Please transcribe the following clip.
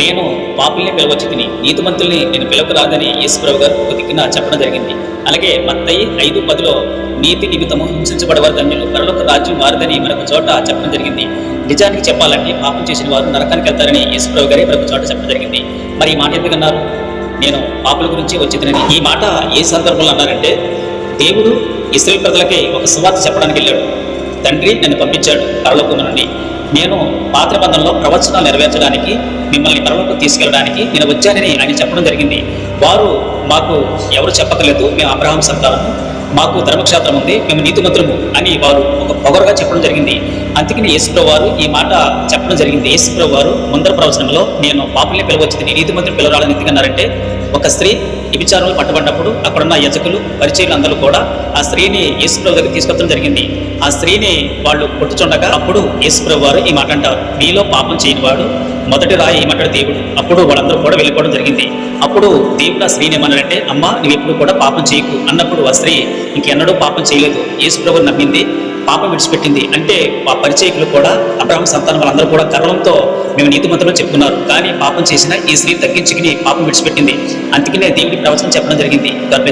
నేను పాపుల్ని పిలవచ్చు తిని నీతిమంతుల్ని నేను పిలవరాదని యేసుప్రభు గారు ఒక దిక్కున చెప్పడం జరిగింది. అలాగే మత్తయి ఐదు పదిలో నీతి నిమిత్తము హింసించబడవారు ధన్యులు మరొక రాజ్యం వారదని మరొక చోట చెప్పడం జరిగింది. నిజానికి చెప్పాలంటే పాపం చేసిన వారు నరకానికి వెళ్తారని యేసుప్రభు గారి మరొక చోట చెప్పడం జరిగింది. మరి ఈ మాట ఎందుకన్నారు నేను పాపుల గురించి వచ్చిందని ఈ మాట ఏ సందర్భంలో అన్నారంటే దేవుడు ఇస్రాయేల్ ప్రజలకి ఒక సువార్త చెప్పడానికి వెళ్ళాడు. తండ్రి నన్ను పంపించాడు పరలోకం నుండి. నేను పాత నిబంధనలో ప్రవచనాలు నెరవేర్చడానికి మిమ్మల్ని పరలోకం తీసుకెళ్ళడానికి నేను వచ్చానని ఆయన చెప్పడం జరిగింది. వారు మాకు ఎవరు చెప్పకలేదు మేము అబ్రహాం సంతానము మాకు ధర్మక్షేత్రం ఉంది మేము నీతిమంతులము అని వారు ఒక పొగరుగా చెప్పడం జరిగింది. అందుకని యేసుప్రభు వారు ఈ మాట చెప్పడం జరిగింది. యేసుప్రభు వారు ముందర ప్రవచనంలో నేను పాపల్ని పిలవచ్చింది నీతిమంతులు పిలవరాలని ఎందుకన్నారంటే ఒక స్త్రీ విచారంలో పట్టబడినప్పుడు అక్కడున్న యజకులు పరిచయలు అందరూ కూడా ఆ స్త్రీని యేసుప్రభు దగ్గర తీసుకొచ్చడం జరిగింది. ఆ స్త్రీని వాళ్ళు కొట్టుచుండగా అప్పుడు యేసుప్రభు వారు ఈ మాట అంటారు. మీలో పాపం చేయని వాడు మొదటి రాయి ఏమంటాడు దేవుడు. అప్పుడు వాళ్ళందరూ కూడా వెళ్ళిపోవడం జరిగింది. అప్పుడు దేవుడు ఆ స్త్రీని ఏమన్నాడంటే అమ్మ నువ్వు ఎప్పుడు కూడా పాపం చేయకు. అన్నప్పుడు ఆ స్త్రీ ఇంకెన్నడూ పాపం చేయలేదు. యేసుప్రభు నమ్మింది. పాపం విడిచిపెట్టింది. అంటే ఆ పరిచయకులు కూడా అబ్రహం సంతానం వాళ్ళందరూ కూడా గర్వంతో మేము నీతిమంతులు చెప్పుకున్నారు. కానీ పాపం చేసిన ఈ స్త్రీ తగ్గించుకుని పాపం విడిచిపెట్టింది. అందుకనే దేవుడి ప్రవచనం చెప్పడం జరిగింది. గాడ్